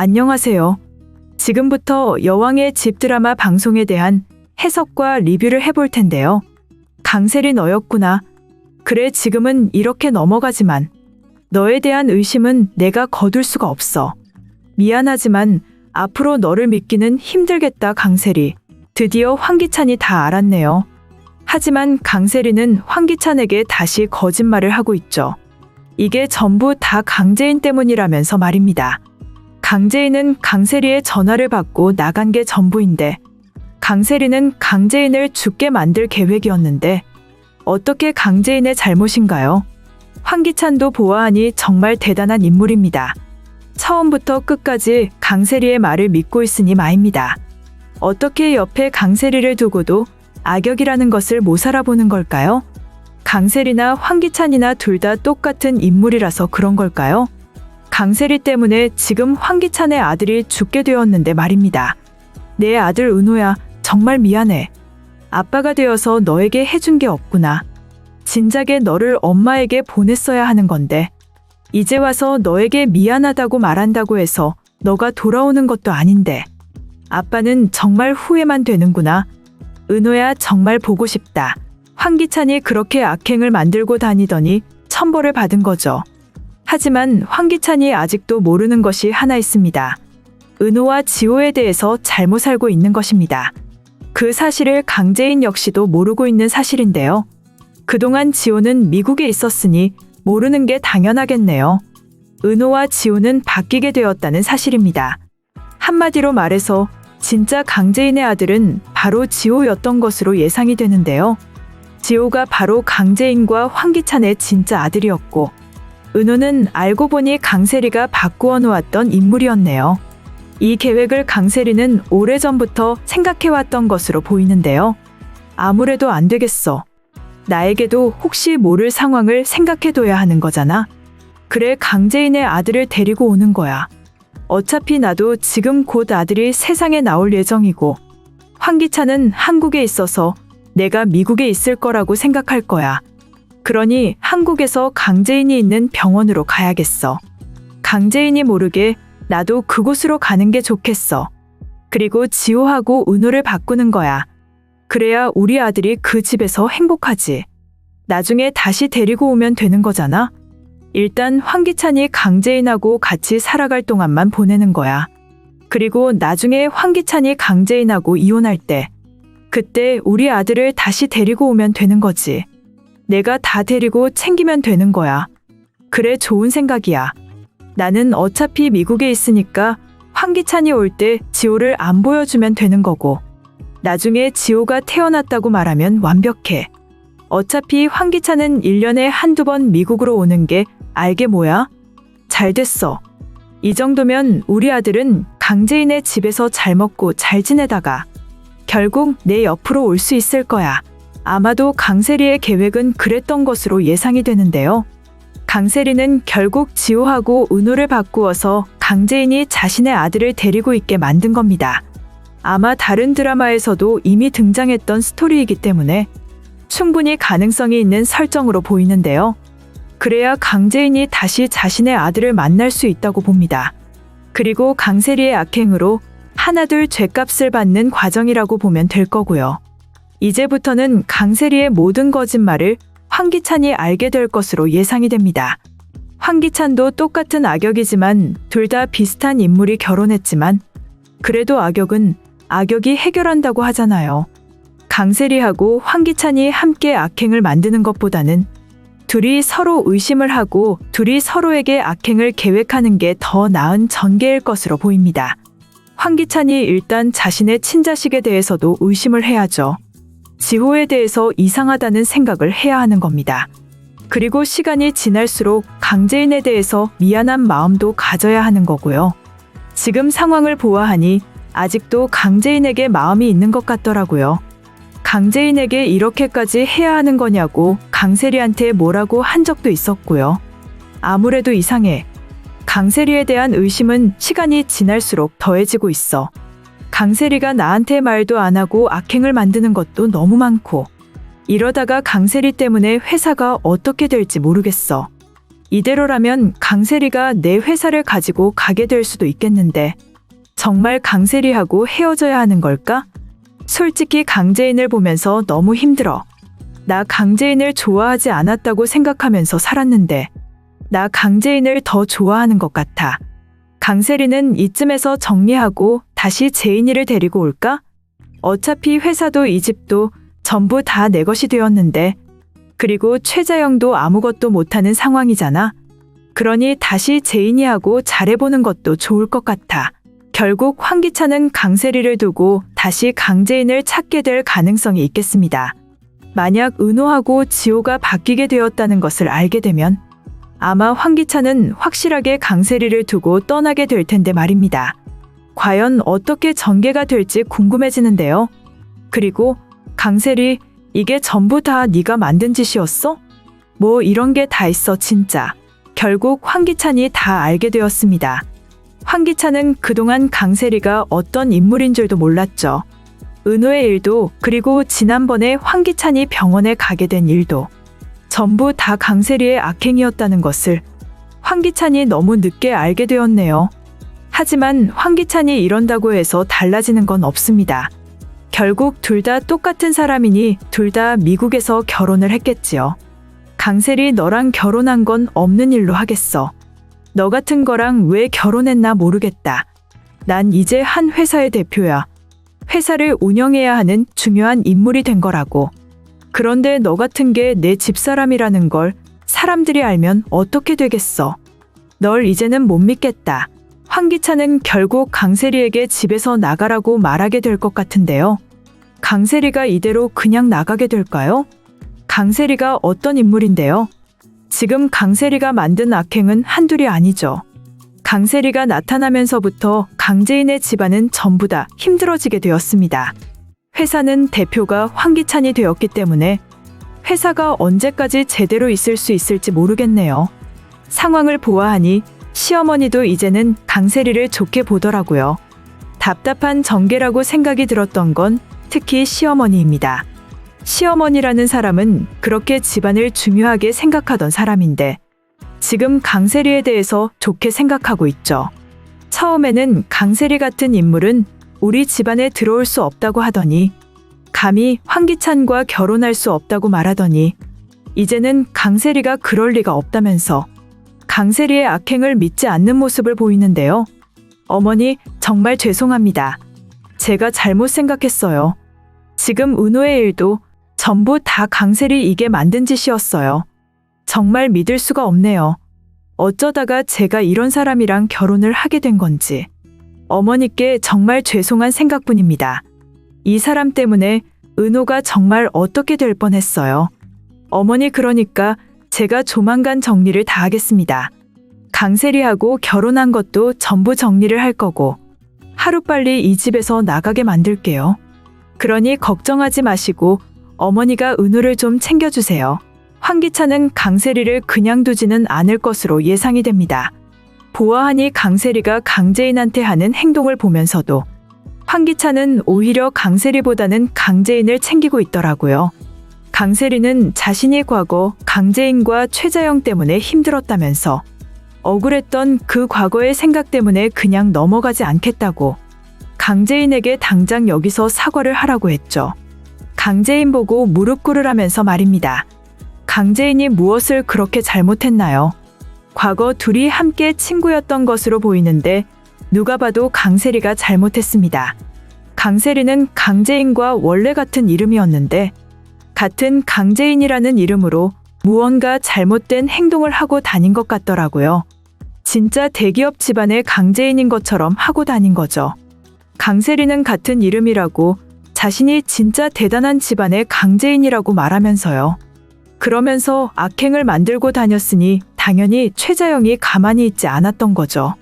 안녕하세요. 지금부터 여왕의 집 드라마 방송에 대한 해석과 리뷰를 해볼 텐데요. 강셀이 너였구나. 그래, 지금은 이렇게 넘어가지만 너에 대한 의심은 내가 거둘 수가 없어. 미안하지만 앞으로 너를 믿기는 힘들겠다, 강세리. 드디어 황기찬이 다 알았네요. 하지만 강세리는 황기찬에게 다시 거짓말을 하고 있죠. 이게 전부 다 강재인 때문이라면서 말입니다. 강재인은 강세리의 전화를 받고 나간 게 전부인데 강세리는 강재인을 죽게 만들 계획이었는데 어떻게 강재인의 잘못인가요? 황기찬도 보아하니 정말 대단한 인물입니다. 처음부터 끝까지 강세리의 말을 믿고 있으니 마입니다. 어떻게 옆에 강세리를 두고도 악역이라는 것을 못 알아보는 걸까요? 강세리나 황기찬이나 둘 다 똑같은 인물이라서 그런 걸까요? 강세리 때문에 지금 황기찬의 아들이 죽게 되었는데 말입니다. 내 아들 은호야, 정말 미안해. 아빠가 되어서 너에게 해준 게 없구나. 진작에 너를 엄마에게 보냈어야 하는 건데. 이제 와서 너에게 미안하다고 말한다고 해서 너가 돌아오는 것도 아닌데. 아빠는 정말 후회만 되는구나. 은호야, 정말 보고 싶다. 황기찬이 그렇게 악행을 만들고 다니더니 천벌을 받은 거죠. 하지만 황기찬이 아직도 모르는 것이 하나 있습니다. 은호와 지호에 대해서 잘못 알고 있는 것입니다. 그 사실을 강재인 역시도 모르고 있는 사실인데요. 그동안 지호는 미국에 있었으니 모르는 게 당연하겠네요. 은호와 지호는 바뀌게 되었다는 사실입니다. 한마디로 말해서 진짜 강재인의 아들은 바로 지호였던 것으로 예상이 되는데요. 지호가 바로 강재인과 황기찬의 진짜 아들이었고, 은호는 알고 보니 강세리가 바꾸어 놓았던 인물이었네요. 이 계획을 강세리는 오래전부터 생각해왔던 것으로 보이는데요. 아무래도 안 되겠어. 나에게도 혹시 모를 상황을 생각해둬야 하는 거잖아. 그래 강재인의 아들을 데리고 오는 거야. 어차피 나도 지금 곧 아들이 세상에 나올 예정이고, 황기찬은 한국에 있어서 내가 미국에 있을 거라고 생각할 거야. 그러니 한국에서 강재인이 있는 병원으로 가야겠어. 강재인이 모르게 나도 그곳으로 가는 게 좋겠어. 그리고 지호하고 은호를 바꾸는 거야. 그래야 우리 아들이 그 집에서 행복하지. 나중에 다시 데리고 오면 되는 거잖아. 일단 황기찬이 강재인하고 같이 살아갈 동안만 보내는 거야. 그리고 나중에 황기찬이 강재인하고 이혼할 때, 그때 우리 아들을 다시 데리고 오면 되는 거지. 내가 다 데리고 챙기면 되는 거야. 그래, 좋은 생각이야. 나는 어차피 미국에 있으니까 황기찬이 올 때 지호를 안 보여주면 되는 거고, 나중에 지호가 태어났다고 말하면 완벽해. 어차피 황기찬은 1년에 한두 번 미국으로 오는 게 알게 뭐야? 잘 됐어. 이 정도면 우리 아들은 강재인의 집에서 잘 먹고 잘 지내다가 결국 내 옆으로 올 수 있을 거야. 아마도 강세리의 계획은 그랬던 것으로 예상이 되는데요. 강세리는 결국 지호하고 은호를 바꾸어서 강재인이 자신의 아들을 데리고 있게 만든 겁니다. 아마 다른 드라마에서도 이미 등장했던 스토리이기 때문에 충분히 가능성이 있는 설정으로 보이는데요. 그래야 강재인이 다시 자신의 아들을 만날 수 있다고 봅니다. 그리고 강세리의 악행으로 하나둘 죄값을 받는 과정이라고 보면 될 거고요. 이제부터는 강세리의 모든 거짓말을 황기찬이 알게 될 것으로 예상이 됩니다. 황기찬도 똑같은 악역이지만 둘 다 비슷한 인물이 결혼했지만 그래도 악역은 악역이 해결한다고 하잖아요. 강세리하고 황기찬이 함께 악행을 만드는 것보다는 둘이 서로 의심을 하고 둘이 서로에게 악행을 계획하는 게 더 나은 전개일 것으로 보입니다. 황기찬이 일단 자신의 친자식에 대해서도 의심을 해야죠. 지호에 대해서 이상하다는 생각을 해야 하는 겁니다. 그리고 시간이 지날수록 강재인에 대해서 미안한 마음도 가져야 하는 거고요. 지금 상황을 보아하니 아직도 강재인에게 마음이 있는 것 같더라고요. 강재인에게 이렇게까지 해야 하는 거냐고 강세리한테 뭐라고 한 적도 있었고요. 아무래도 이상해. 강세리에 대한 의심은 시간이 지날수록 더해지고 있어. 강세리가 나한테 말도 안 하고 악행을 만드는 것도 너무 많고. 이러다가 강세리 때문에 회사가 어떻게 될지 모르겠어. 이대로라면 강세리가 내 회사를 가지고 가게 될 수도 있겠는데 정말 강세리하고 헤어져야 하는 걸까? 솔직히 강재인을 보면서 너무 힘들어. 나 강재인을 좋아하지 않았다고 생각하면서 살았는데 나 강재인을 더 좋아하는 것 같아. 강세리는 이쯤에서 정리하고 다시 재인이를 데리고 올까? 어차피 회사도 이 집도 전부 다 내 것이 되었는데 그리고 최자영도 아무것도 못하는 상황이잖아. 그러니 다시 재인이하고 잘해보는 것도 좋을 것 같아. 결국 황기찬은 강세리를 두고 다시 강재인을 찾게 될 가능성이 있겠습니다. 만약 은호하고 지호가 바뀌게 되었다는 것을 알게 되면 아마 황기찬은 확실하게 강세리를 두고 떠나게 될 텐데 말입니다. 과연 어떻게 전개가 될지 궁금해지는데요. 그리고 강세리 이게 전부 다 네가 만든 짓이었어? 뭐 이런 게 다 있어 진짜. 결국 황기찬이 다 알게 되었습니다. 황기찬은 그동안 강세리가 어떤 인물인 줄도 몰랐죠. 은호의 일도 그리고 지난번에 황기찬이 병원에 가게 된 일도 전부 다 강세리의 악행이었다는 것을 황기찬이 너무 늦게 알게 되었네요. 하지만 황기찬이 이런다고 해서 달라지는 건 없습니다. 결국 둘 다 똑같은 사람이니 둘 다 미국에서 결혼을 했겠지요. 강세리 너랑 결혼한 건 없는 일로 하겠어. 너 같은 거랑 왜 결혼했나 모르겠다. 난 이제 한 회사의 대표야. 회사를 운영해야 하는 중요한 인물이 된 거라고. 그런데 너 같은 게 내 집사람이라는 걸 사람들이 알면 어떻게 되겠어. 널 이제는 못 믿겠다. 황기찬은 결국 강세리에게 집에서 나가라고 말하게 될 것 같은데요. 강세리가 이대로 그냥 나가게 될까요? 강세리가 어떤 인물인데요? 지금 강세리가 만든 악행은 한둘이 아니죠. 강세리가 나타나면서부터 강재인의 집안은 전부 다 힘들어지게 되었습니다. 회사는 대표가 황기찬이 되었기 때문에 회사가 언제까지 제대로 있을 수 있을지 모르겠네요. 상황을 보아하니 시어머니도 이제는 강세리를 좋게 보더라고요. 답답한 전개라고 생각이 들었던 건 특히 시어머니입니다. 시어머니라는 사람은 그렇게 집안을 중요하게 생각하던 사람인데 지금 강세리에 대해서 좋게 생각하고 있죠. 처음에는 강세리 같은 인물은 우리 집안에 들어올 수 없다고 하더니 감히 황기찬과 결혼할 수 없다고 말하더니 이제는 강세리가 그럴 리가 없다면서 강세리의 악행을 믿지 않는 모습을 보이는데요. 어머니, 정말 죄송합니다. 제가 잘못 생각했어요. 지금 은호의 일도 전부 다 강세리 이게 만든 짓이었어요. 정말 믿을 수가 없네요. 어쩌다가 제가 이런 사람이랑 결혼을 하게 된 건지. 어머니께 정말 죄송한 생각뿐입니다. 이 사람 때문에 은호가 정말 어떻게 될 뻔했어요. 어머니 그러니까 제가 조만간 정리를 다 하겠습니다. 강세리하고 결혼한 것도 전부 정리를 할 거고 하루빨리 이 집에서 나가게 만들게요. 그러니 걱정하지 마시고 어머니가 은호를 좀 챙겨주세요. 황기찬은 강세리를 그냥 두지는 않을 것으로 예상이 됩니다. 보아하니 강세리가 강재인한테 하는 행동을 보면서도 황기찬은 오히려 강세리보다는 강재인을 챙기고 있더라고요. 강세리는 자신이 과거 강재인과 최자영 때문에 힘들었다면서 억울했던 그 과거의 생각 때문에 그냥 넘어가지 않겠다고 강재인에게 당장 여기서 사과를 하라고 했죠. 강재인 보고 무릎 꿇으라면서 말입니다. 강재인이 무엇을 그렇게 잘못했나요? 과거 둘이 함께 친구였던 것으로 보이는데 누가 봐도 강세리가 잘못했습니다. 강세리는 강재인과 원래 같은 이름이었는데 같은 강재인이라는 이름으로 무언가 잘못된 행동을 하고 다닌 것 같더라고요. 진짜 대기업 집안의 강재인인 것처럼 하고 다닌 거죠. 강세리는 같은 이름이라고 자신이 진짜 대단한 집안의 강재인이라고 말하면서요. 그러면서 악행을 만들고 다녔으니 당연히 최자영이 가만히 있지 않았던 거죠.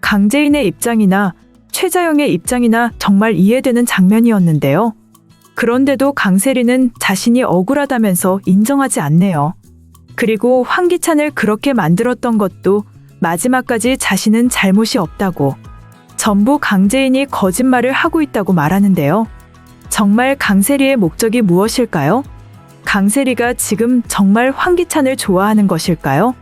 강재인의 입장이나 최자영의 입장이나 정말 이해되는 장면이었는데요. 그런데도 강세리는 자신이 억울하다면서 인정하지 않네요. 그리고 황기찬을 그렇게 만들었던 것도 마지막까지 자신은 잘못이 없다고 전부 강재인이 거짓말을 하고 있다고 말하는데요. 정말 강세리의 목적이 무엇일까요? 강세리가 지금 정말 황기찬을 좋아하는 것일까요?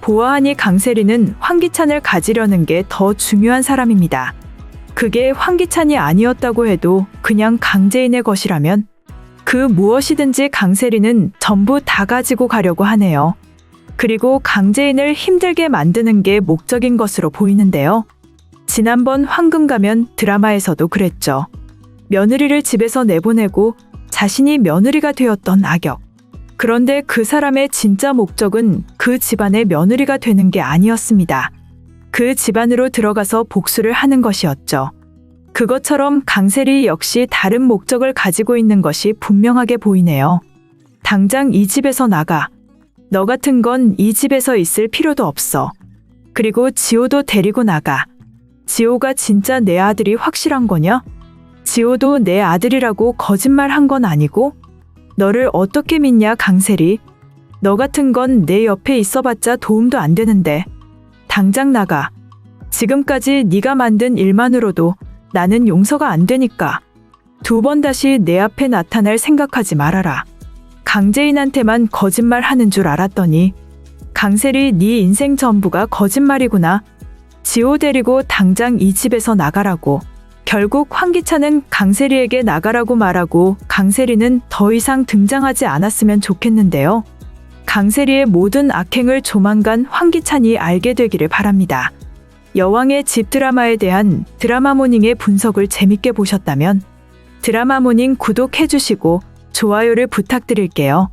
보아하니 강세리는 황기찬을 가지려는 게 더 중요한 사람입니다. 그게 황기찬이 아니었다고 해도 그냥 강재인의 것이라면 그 무엇이든지 강세리는 전부 다 가지고 가려고 하네요. 그리고 강재인을 힘들게 만드는 게 목적인 것으로 보이는데요. 지난번 황금 가면 드라마에서도 그랬죠. 며느리를 집에서 내보내고 자신이 며느리가 되었던 악역. 그런데 그 사람의 진짜 목적은 그 집안의 며느리가 되는 게 아니었습니다. 그 집안으로 들어가서 복수를 하는 것이었죠. 그것처럼 강세리 역시 다른 목적을 가지고 있는 것이 분명하게 보이네요. 당장 이 집에서 나가. 너 같은 건 이 집에서 있을 필요도 없어. 그리고 지호도 데리고 나가. 지호가 진짜 내 아들이 확실한 거냐? 지호도 내 아들이라고 거짓말 한 건 아니고? 너를 어떻게 믿냐, 강세리? 너 같은 건 내 옆에 있어봤자 도움도 안 되는데. 당장 나가. 지금까지 네가 만든 일만으로도 나는 용서가 안 되니까. 두 번 다시 내 앞에 나타날 생각하지 말아라. 강재인한테만 거짓말 하는 줄 알았더니 강세리 네 인생 전부가 거짓말이구나. 지호 데리고 당장 이 집에서 나가라고. 결국 황기찬은 강세리에게 나가라고 말하고 강세리는 더 이상 등장하지 않았으면 좋겠는데요. 강세리의 모든 악행을 조만간 황기찬이 알게 되기를 바랍니다. 여왕의 집 드라마에 대한 드라마 모닝의 분석을 재밌게 보셨다면 드라마 모닝 구독해주시고 좋아요를 부탁드릴게요.